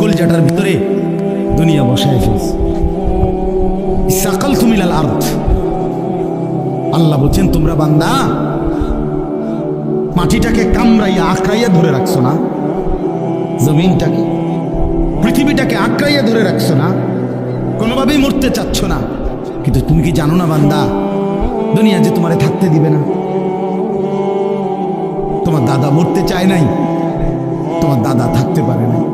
কলজাটার ভিতরে দুনিয়া বসায় ফেলছে। সাকাল তুমিলাল আর্থ আল্লাহ বলছেন, তোমরা বান্দা, মাটিটাকে কামড়াইয়া আঁকড়াইয়া ধরে রাখছো না? জমিনটাকে, পৃথিবীটাকে আঁকড়াইয়া ধরে রাখছো না? কোনোভাবেই মরতে চাচ্ছ না। কিন্তু তুমি কি জানো না বান্দা, দুনিয়া যে তোমারে থাকতে দিবে না? তোমার দাদা মরতে চায় নাই, তোমার দাদা থাকতে পারে নাই।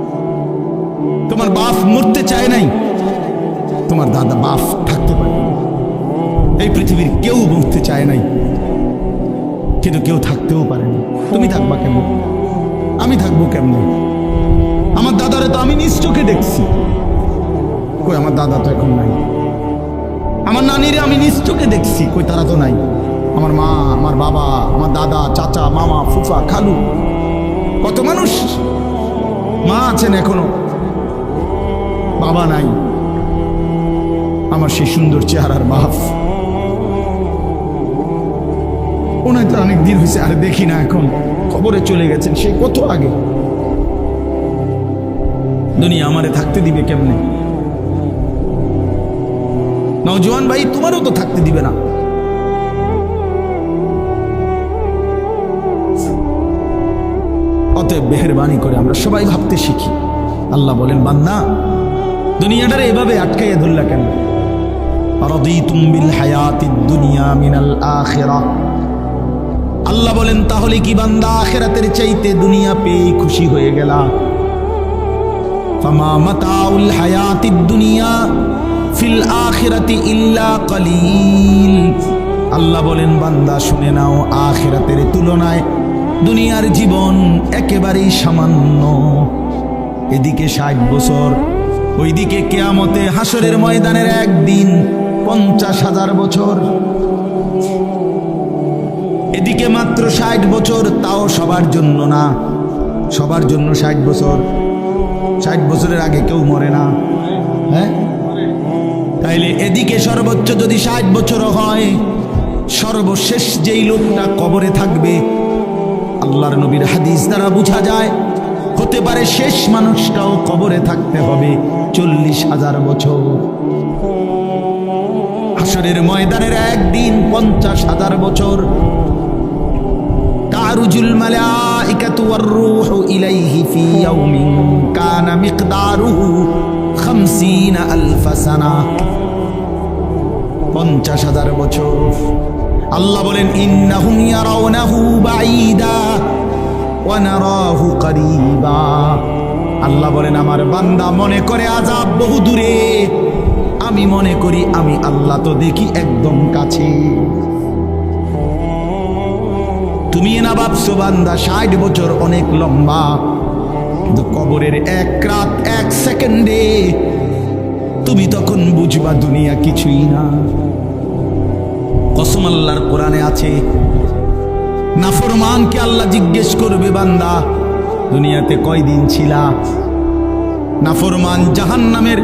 তোমার বাপ মরতে চায় নাই, তোমার দাদা বাপ থাকতে পারে এই পৃথিবীর কেউ মরতে চায় নাই, কিন্তু কেউ থাকতেও পারে না তুমি থাকবা কেমন? আমি থাকব কেমন? আমার দাদারে তো আমি নিজ চোখে দেখছি। কই, আমার দাদা তো এখন নাই। আমার নানিরে আমি নিজ চোখে দেখছি। কই, তারা তো নাই। আমার মা, আমার বাবা, আমার দাদা, চাচা, মামা, ফুফা, খালু, কত মানুষ মা আছেন এখনও। বাবা নাই। আমার সেই সুন্দর চেহারার বাপ ওনায় তো অনেক দিন হয়েছে, আর দেখি না এখন। খবরে চলে গেছেন, সে কত আগে? দুনিয়া আমারে থাকতে দিবে কেমনে? নজওয়ান ভাই, তোমারও তো থাকতে দিবে না। অতএব মেহরবানি করে আমরা সবাই ভাবতে শিখি। আল্লাহ বলেন, বান্দা দুনিয়াটারে এভাবে আটকাইয়া ধরলা কেন? আল্লাহ বলেন, তাহলে কি বান্দা আখেরাতের চাইতে দুনিয়া পেয়ে খুশি হয়ে গেলা? দুনিয়া ফিল আখিরাতি ইল্লা কলিল। আল্লাহ বলেন, বান্দা, শুনে নাও, আখিরাতের তুলনায় দুনিয়ার জীবন একেবারেই সামান্য। এদিকে ষাট বছর ওইদিকে কেয়ামতে হাসরের ময়দানের একদিন পঞ্চাশ হাজার বছর। এদিকে মাত্র ষাট বছর, তাও সবার জন্য না। সবার জন্য ষাট বছর। ষাট বছরের আগে কেউ মরে না। হ্যাঁ? তাইলে এদিকে সর্বোচ্চ যদি ষাট বছরও হয়, সর্বশেষ যেই লোকটা কবরে থাকবে, আল্লাহর নবীর হাদিস দ্বারা বোঝা যায় হতে পারে শেষ মানুষটাও কবরে থাকতে হবে চল্লিশ হাজার বছর। আসরের ময়দানের একদিন পঞ্চাশ হাজার বছর। তারুজুল মালাইকাতু ওয়ার ইলাইহি ফি ইয়াউমিন কানা মিকদারুহু 50 আলফ সানা। 50 হাজার বছর। আল্লাহ বলেন, ইন্নাহুম ইয়ারাউনাহু বাঈদা। আল্লাহ বলেন, আমার বান্দা মনে করে আজাব বহু দূরে। আমি মনে করি আমি আল্লাহ তো দেখি একদম কাছে। তুমি না ভাবছ, বান্দা, ষাট বছর অনেক লম্বা। কিন্তু কবরের এক রাত, এক সেকেন্ডে তুমি তখন বুঝবা দুনিয়া কিছুই না। কসম আল্লাহর কোরআনে আছে নাফরমানকে আল্লাহ জিজ্ঞেস করবে, বান্দা। দুনিয়াতে কয়দিন ছিলা? নাফরমান জাহান নামের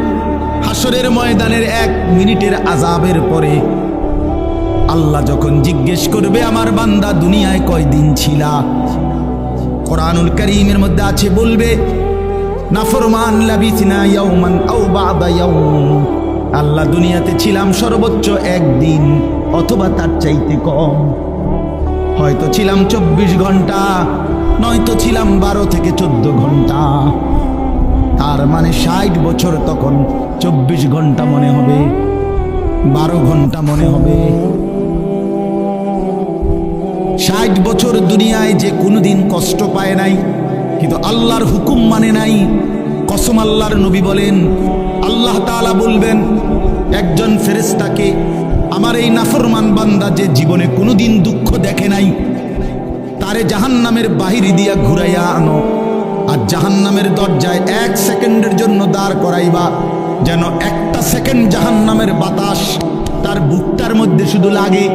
হাসরের ময়দানের এক মিনিটের আজাবের পরে আল্লাহ যখন জিজ্ঞেস করবে, আমার বান্দা, দুনিয়ায় কয়দিন ছিলা? কোরআনুল করিমের মধ্যে আছে, বলবে নাফরমান ইয়াউমান আল্লাহ দুনিয়াতে ছিলাম সর্বোচ্চ একদিন, অথবা তার চাইতে কম। হয়তো ছিলাম চব্বিশ ঘণ্টা, নয়তো ছিলাম বারো থেকে চোদ্দ ঘণ্টা। তার মানে ষাট বছর তখন চব্বিশ ঘণ্টা মনে হবে, বারো ঘণ্টা মনে হবে। ষাট বছর দুনিয়ায় যে কোনোদিন কষ্ট পায় নাই, কিন্তু আল্লাহর হুকুম মানে নাই। কসম আল্লাহর নবী বলেন, আল্লাহ তাআলা বলবেন, একজন ফেরেস্তাকে আমার এই নাফরমান বান্দা যে জীবনে কোনোদিন দুঃখ দেখে নাই, তারে জাহান্নামের বাহির দিয়া ঘুরাইয়া আনো। আর জাহান্নামের দরজায় এক সেকেন্ডের জন্য দাঁড় করাইবা, যেন একটা সেকেন্ড জাহান্নামের বাতাস তার বুকটার মধ্যে শুধু লাগে।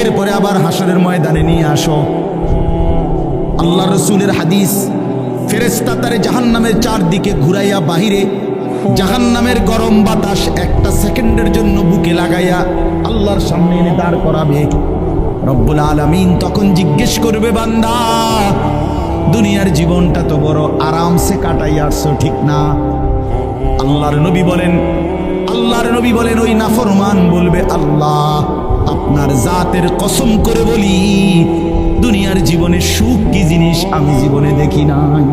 এরপরে আবার হাসরের ময়দানে নিয়ে আসো। আল্লাহ রসুলের হাদিস ফেরেস্তা তারে জাহান্নামের চারদিকে ঘুরাইয়া বাহিরে জাহান্নামের গরম বাতাস একটা সেকেন্ডের জন্য বুকে লাগাইয়া আল্লাহর সামনে এনে দাঁড় করাবে। রব্বুল আলামিন তখন জিজ্ঞেস করবে, বান্দা, দুনিয়ার জীবনটা তো বড় আরামসে কাটাই আসছো, ঠিক না? আল্লাহর নবী বলেন, আল্লাহর নবী বলেন, ওই নাফরমান বলবে, আল্লাহ, আপনার জাতের কসম করে বলি, দুনিয়ার জীবনে সুখ কি জিনিস আমি জীবনে দেখি নাই।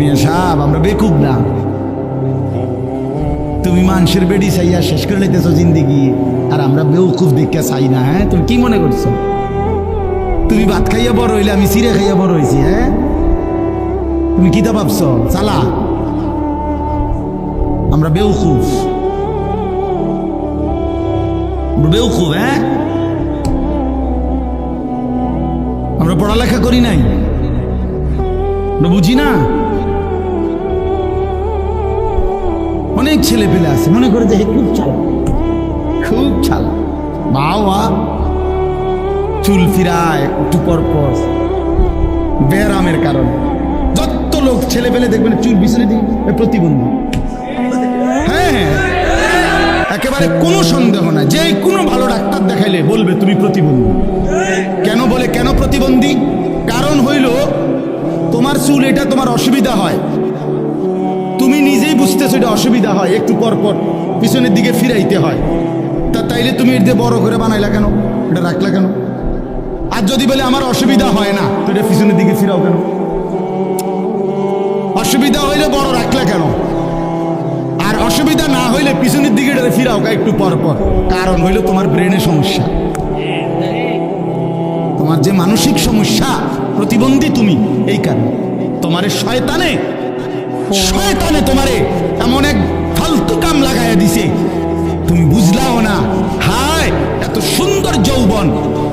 মিয়া সাহেব, আমরা বেকুব না। তুমি মানুষের বেডি চাইয়া শেষ করে লেতেছো জিন্দিগি, আর আমরা বেউকুফ দেখে চাই না হ্যাঁ? তুমি কি মনে করছ? তুমি ভাত খাইয়া বড় হইলে আমি চিড়ে খাইয়া বড় হয়েছি হ্যাঁ? তুমি কি তা ভাবছ? চালা। আমরা বেউকুফ বেউকুফ হ্যাঁ? আমরা পড়ালেখা করি নাই। বুঝি না? অনেক ছেলে পেলে আছে মনে করে যে হে খুব চালা খুব চালা বাবা চুল ফিরায় একটু পর পর। ব্যারামের কারণে। যত লোক ছেলে পেলে দেখবেন চুল পিছনে দিকে প্রতিবন্ধী। হ্যাঁ হ্যাঁ। একেবারে কোনো সন্দেহ না যে কোনো ভালো ডাক্তার দেখাইলে বলবে তুমি প্রতিবন্ধী। কেন বলে কেন প্রতিবন্ধী? কারণ হইল তোমার চুল এটা তোমার অসুবিধা হয়। তুমি নিজেই বুঝতেছো এটা অসুবিধা হয়, একটু পর পর পিছনের দিকে ফিরাইতে হয়। তা তাইলে তুমি এটা বড় করে বানাইলা কেন? এটা রাখলা কেন? আর যদি বলে আমার অসুবিধা হয় না, তো এটা পিছনের দিকে ফিরাও কেন? অসুবিধা হইলে বড় রাখলা কেন? আর অসুবিধা না হইলে পিছনের দিকে এটা ফিরাও একটু পর পর। কারণ হইল তোমার ব্রেনে সমস্যা। তোমার যে মানসিক সমস্যা, প্রতিবন্ধী তুমি, এই কারণে। তোমার শয়তানে শয়তানে তোমারে এমন এক ফালতু কাম লাগাইয়া দিছে। তুমি বুঝলাও না। হায়, এত সুন্দর যৌবন,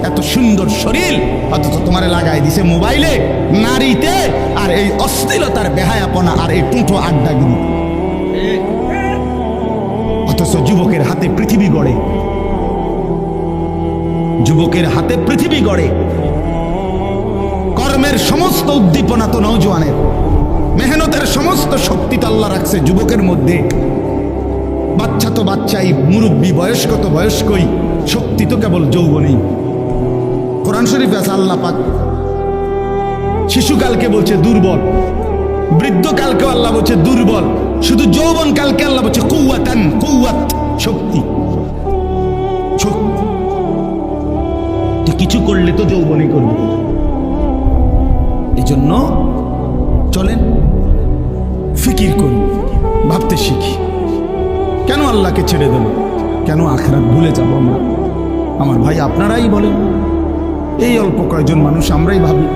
এত সুন্দর শরীর, অথচ তোমারে লাগাই দিছে মোবাইলে, নারীতে, আর এই অশ্লীলতার বেহায়াপনা আর এই টুঁটো আড্ডাগিরি অথচ যুবকের হাতে পৃথিবী গড়ে। যুবকের হাতে পৃথিবী গড়ে। কর্মের সমস্ত উদ্দীপনা তো নৌজওয়ানের মেহনতের সমস্ত শক্তি তো আল্লাহ রাখছে যুবকের মধ্যে। বাচ্চা তো বাচ্চাই, মুরব্বী বয়স্ক তো বয়স্কই, শক্তি তো কেবল যৌবনেই। কোরআন শরীফ আছে আল্লাহ পাক। শিশুকালকে বলছে দুর্বল বৃদ্ধকালকে আল্লাহ বলছে দুর্বল। শুধু যৌবন কালকে আল্লাহ বলছে কৌয়াতান কৌয়াত শক্তি। শক্তি। কিছু করলে তো যৌবনই করবে। এই জন্য চলেন। আল্লাহকে ছেড়ে দেব। কেন আখরাত ভুলে যাব আমরা? আমার ভাই আপনারাই বলেন। এই অল্প কয়েকজন মানুষ আমরাই ভাবি।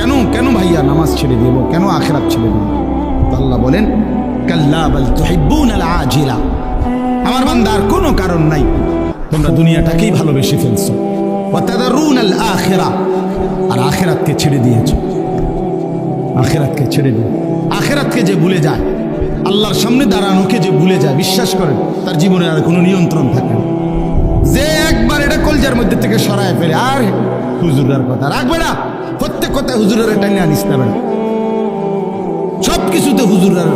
কেন কেন ভাইয়া নামাজ ছেড়ে দেব? কেন আখরাত ছেড়ে দেব? আল্লাহ বলেন, কাল্লা আমার বান্দার কোনো কারণ নাই। তোমরা দুনিয়াটাকেই ভালোবেসে ফেলছো। আর আখেরাতকে ছেড়ে দিয়েছ। আখেরাতকে ছেড়ে দিন আখেরাতকে যে ভুলে যায় আল্লাহর সামনে দাঁড়ানোকে যে ভুলে যায়, বিশ্বাস করেন, তার জীবনে আর কোনো নিয়ন্ত্রণ থাকে না। যে একবার এটা কলজার মধ্যে থেকে সরায় ফেলে, আর হুজুরের কথা রাখবে না। প্রত্যেক কথায় হুজুরের এটা নিয়ে আনিস না সব কিছুতে হুজুরের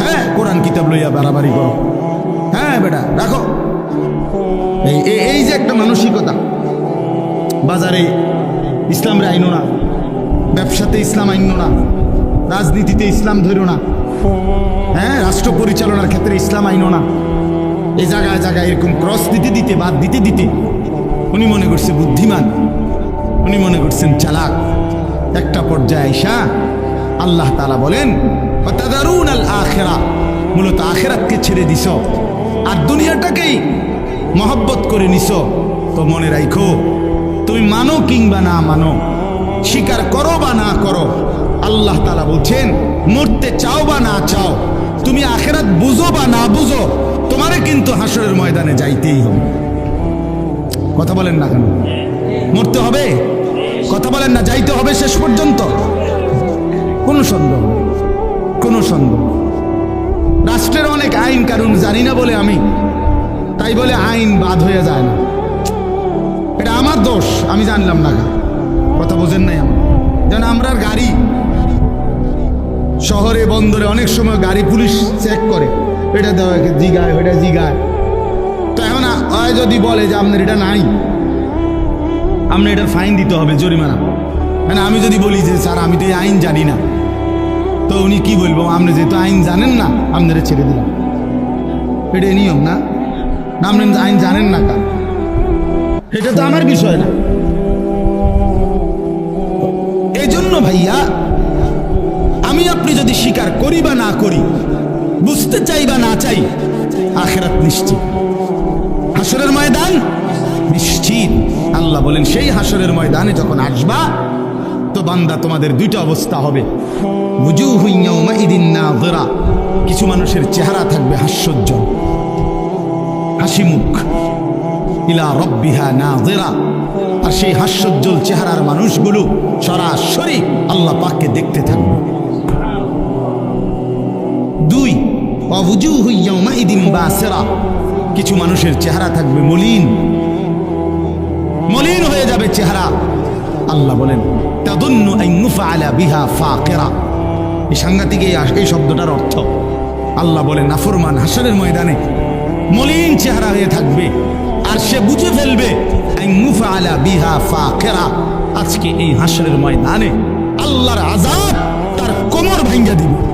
হ্যাঁ কোরআন কিতাব লইয়া বাড়াবাড়ি করো। হ্যাঁ বেটা, রাখো। এই এই- এই যে একটা মানসিকতা, বাজারে ইসলামরে আইনো না, ব্যবসাতে ইসলাম আইনো না রাজনীতিতে ইসলাম ধরো না। হ্যাঁ রাষ্ট্র পরিচালনার ক্ষেত্রে ইসলাম আইনো না। এই জায়গায় জায়গায় এরকম ক্রস দিতে দিতে, বাদ দিতে দিতে, উনি মনে করছে বুদ্ধিমান, উনি মনে করছেন চালাক। একটা পর্যায়ে আইসা আল্লাহ তালা বলেন "ওয়াতাদারুন আল আখেরা মূলত আখেরাতকে ছেড়ে দিস আর দুনিয়াটাকেই মহব্বত করে নিস তো মনে রাখো তুমি মানো কিংবা না মানো, স্বীকার করো বা না করো আল্লাহ তালা বলছেন, মরতে চাও বা না চাও, তুমি আখেরাত বুঝো বা না বুঝো, তোমারে কিন্তু হাসরের ময়দানে যাইতেই হবে। কথা বলেন না কেন? মরতে হবে? কথা বলেন না, যাইতে হবে শেষ পর্যন্ত? কোনো সন্দেহ কোনো সন্দেহ রাষ্ট্রের অনেক আইন কানুন জানি না বলে আমি, তাই বলে আইন বাদ হয়ে যায় না। এটা আমার দোষ, আমি জানলাম না কথা বোঝেন নাই আমার যেন আমরার গাড়ি শহরে, বন্দরে অনেক সময় গাড়ি পুলিশ চেক করে। এটা দেওয়া জিগায় ওটা জিগায়। তো এখন আ- আমারে যদি বলে যে আপনার এটা নাই আপনি এটার ফাইন দিতে হবে জরিমানা। মানে আমি যদি বলি যে, স্যার, আমি তো এই আইন জানি না। তো উনি কি বলব? আপনি যেহেতু আইন জানেন না, আপনারা ছেড়ে দিলাম। এটা নিয়ম না? আপনি আইন জানেন না কার এটা তো আমার বিষয় না। এই জন্য ভাইয়া আপনি যদি স্বীকার করি বা না করি, বুঝতে চাই বা না চাই, আখেরাত নিশ্চিত। হাসরের ময়দান নিশ্চিত। আল্লাহ বলেন, সেই হাসরের ময়দানে যখন আসবা, তো বান্দা, তোমাদের দুইটা অবস্থা হবে। নাযিরা। কিছু মানুষের চেহারা থাকবে হাস্যোজ্জ্বল। হাসি মুখ। ইলা রব্বিহা নাযিরা। আর সেই হাস্যোজ্জ্বল চেহারার মানুষগুলো সরাসরি আল্লাহ পাককে দেখতে থাকবে। দুই অবুজু অবুজুহু ইয়াউমাইদিন বাসিরা। কিছু মানুষের চেহারা থাকবে মলিন। মলিন হয়ে যাবে চেহারা। আল্লাহ বলেন, তাদুন্নু আন ইউফআলা বিহা ফাকিরা। এই সাংঘাতিক এই শব্দটার অর্থ, আল্লাহ বলেন, নাফরমান হাসরের ময়দানে মলিন চেহারা হয়ে থাকবে। আর সে বুঝে ফেলবে ইউফআলা বিহা ফাকিরা। আজকে এই হাসরের ময়দানে আল্লাহর আজাদ তার কোমর ভাঙ্গা দিবে।